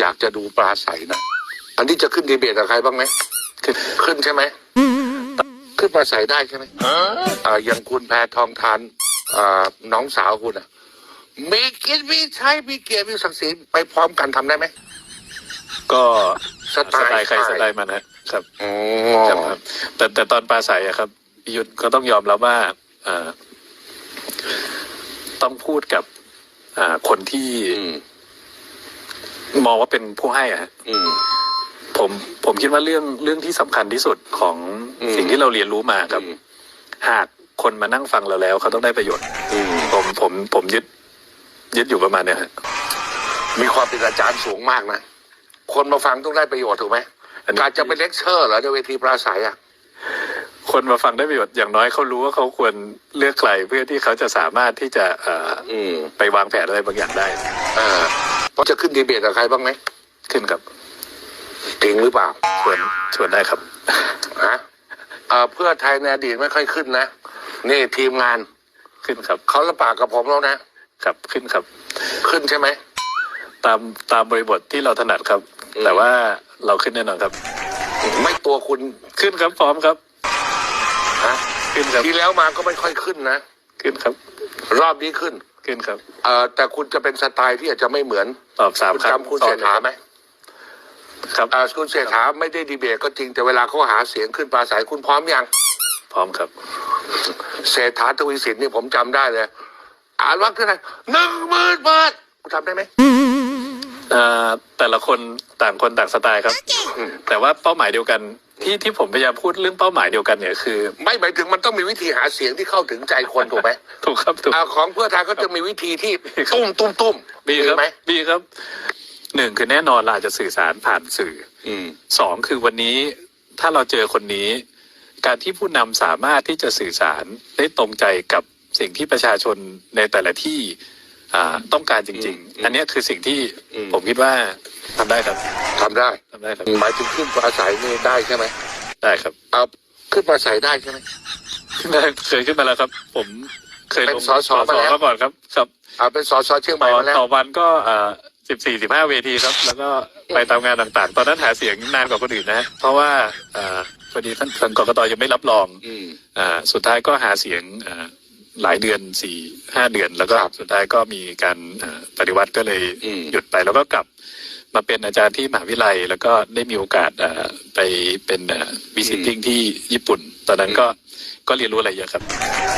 อยากจะดูปลาใสนะ อันนี้จะขึ้นดีเบตกับใครบ้างไหมขึ้นขึ้นใช่ไหม ขึ้นปลาใสได้ใช่ไหมอ่าอย่างคุณแพทองทานอ่าน้องสาวคุณอะ มีกินมีใช้มีเกียรติมีศักดิ์ศรีไปพร้อมกันทำได้ไหม ก็สสไตล์ไตล์ใครใช่สไตล์มันนะครับอ๋อครับครับแต่แต่ตอนปลาใสอะครับพี่ยุทธก็ต้องยอมรับว่าอ่าต้องพูดกับอ่าคนที่อื มมองว่าเป็นผู้ให้อะฮะอืม ผมผมคิดว่าเรื่องเรื่องที่สำคัญที่สุดของอืม สิ่งที่เราเรียนรู้มาครับ อืมหากคนมานั่งฟังเราแล้ว เขาต้องได้ประโยชน์ อืมผมผมผมยึด ยึดอยู่ประมาณเนี้ยฮะ มีความเป็นอาจารย์สูงมากนะ คนมาฟังต้องได้ประโยชน์ถูกไหมอันนี้ การจะไปเลคเชอร์เหรอในเวทีปราศัยอะ คนมาฟังได้ประโยชน์อย่างน้อยเขารู้ว่าเขาควรเลือกใครเพื่อที่เขาจะสามารถที่จะเอ่ออืม ไปวางแผนอะไรบางอย่างได้ เออ เพราะจะขึ้นดีเบตกับใครบ้างไหมขึ้นครับจริงหรือเปล่าชวนชวนได้ครับฮะเอ่อเพื่อไทยในอดีตไม่ค่อยขึ้นนะ นี่ทีมงานขึ้นครับเขาละปากกับผมแล้วนะครับขึ้นครับ ขึ้นใช่ไหม ตามตามบริบทที่เราถนัดครับ อืม แต่ว่าเราขึ้นแน่นอนครับ ไม่ตัวคุณขึ้นครับพร้อมครับ ฮะขึ้นครับ ทีแล้วมาก็ไม่ค่อยขึ้นนะ ขึ้นครับ รอบนี้ขึ้น ขึ้นครับเอ่อแต่คุณจะเป็นสไตล์ที่อาจจะไม่เหมือนตอบสามคุณครั้งจำคุณซ้อเศรนษฐาไหมครับเอ่อคุณเศรษฐาไม่ได้ดีเบตก็จริงแต่เวลาเขาหาเสียงขึ้นปราศัยคุณพร้อมยังพร้อมครับ เศรษฐาทวีสินนี่ผมจำได้เลย อ่านว่าเท่าไหร่หนึ่งหมื่นบาทคุณทำได้ไหมเอ่อแต่ละคนต่างคนต่างสไตล์ครับอืมแต่ว่าเป้าหมายเดียวกัน ที่ที่ผมพยายามพูดเรื่องเป้าหมายเดียวกันเนี่ยคือ ไม่หมายถึงมันต้องมีวิธีหาเสียงที่เข้าถึงใจคนถูกไหมถูกครับถูกอ่าของเพื่อไทยก็จะมีวิธีที่ตุ้มตุ้มตุ้มดีครับไหมดีครับหนึ่งคือแน่นอนเราอาจจะสื่อสารผ่านสื่ออืมสองคือวันนี้ถ้าเราเจอคนนี้ การที่ผู้นำสามารถที่จะสื่อสารได้ตรงใจกับสิ่งที่ประชาชนในแต่ละที่ อ่าต้องการจริง ๆ อันเนี้ยคือสิ่งที่ผมคิดว่าทำได้ครับทำได้ทำได้ครับหมายถึงขึ้นปราศัยนี่ได้ใช่ไหมได้ครับเอาขึ้นปราศัยได้ใช่ไหมขึ้นได้เคยขึ้นมาแล้วครับ ผมเคยเป็นลงสสมาแล้ว มาก่อนครับครับเอาเป็นสสเชียงใหม่ต่อมาแล้วต่อวันก็อ่าสิบสี่สิบห้าเวทีครับ แล้วก็ไปตามงานต่างๆ ตอนนั้นหาเสียงนานกว่าคนอื่นนะเพราะว่าอ่าพอดีท่านทางกกตยังไม่รับรอง อืม อ่าสุดท้ายก็หาเสียงอ่า หลายเดือนสี่ห้าเดือน แล้วก็ครับสุดท้ายก็มีการอ่าปฏิวัติก็เลยอืมหยุดไปแล้วก็กลับมาเป็นอาจารย์ที่มหาวิทยาลัย แล้วก็ได้มีโอกาสอ่าไปเป็นวิสิติ้งที่ญี่ปุ่น ตอนนั้นก็ก็เรียนรู้อะไรเยอะครับ